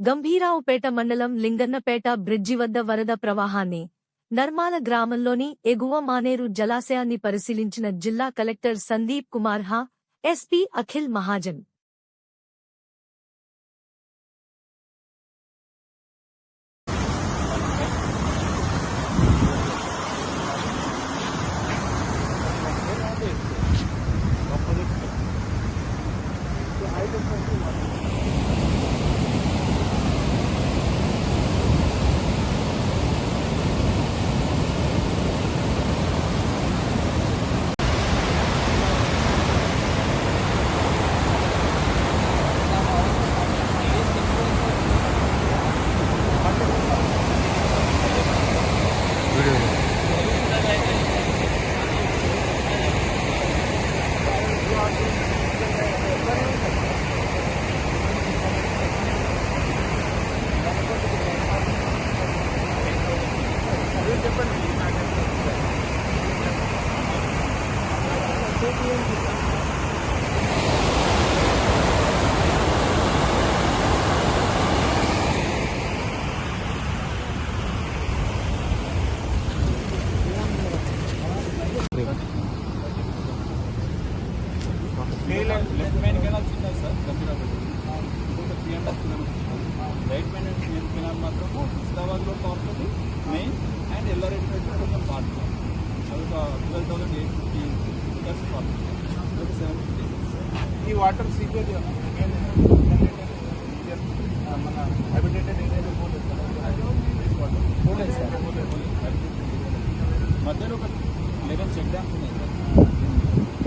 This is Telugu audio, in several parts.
గంభీరావుపేట మండలం లింగన్నపేట బ్రిడ్జి వద్ద వరద ప్రవాహాన్ని నర్మాల గ్రామంలోని ఎగువ మానేరు జలాశయాన్ని పరిశీలించిన జిల్లా కలెక్టర్ సందీప్ కుమార్ హా SP Akhil Mahajan. Left main canal చిన్నది సార్ గంభీరాబాద్ ఇంకొక three kilometres right main canal మాత్రం హుస్నాబాద్లో పారుతుంది మెయిన్ అండ్ ఎల్లారెడ్డి కొంచెం పార్ట్ అది ఒక ట్వెల్వ్ థౌసండ్ ఎయిట్ ఫిఫ్టీ ఈ వాటర్ సీపేజ్ మన హ్యాబిటేటెడ్ ఏరియాలో పోలేదు సార్ మధ్యలో ఒక లెవెన్ చెక్ డ్యామ్స్ ఉన్నాయి సార్.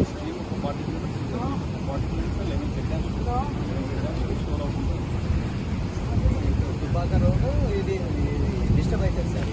స్ట్రీమ్ ఒక forty kilometres forty kilometres eleven check dams eleven check dams store అవుతుంది దుబ్బాక రోడ్ ఇది డిస్టర్బ్ అవుతుంది సార్.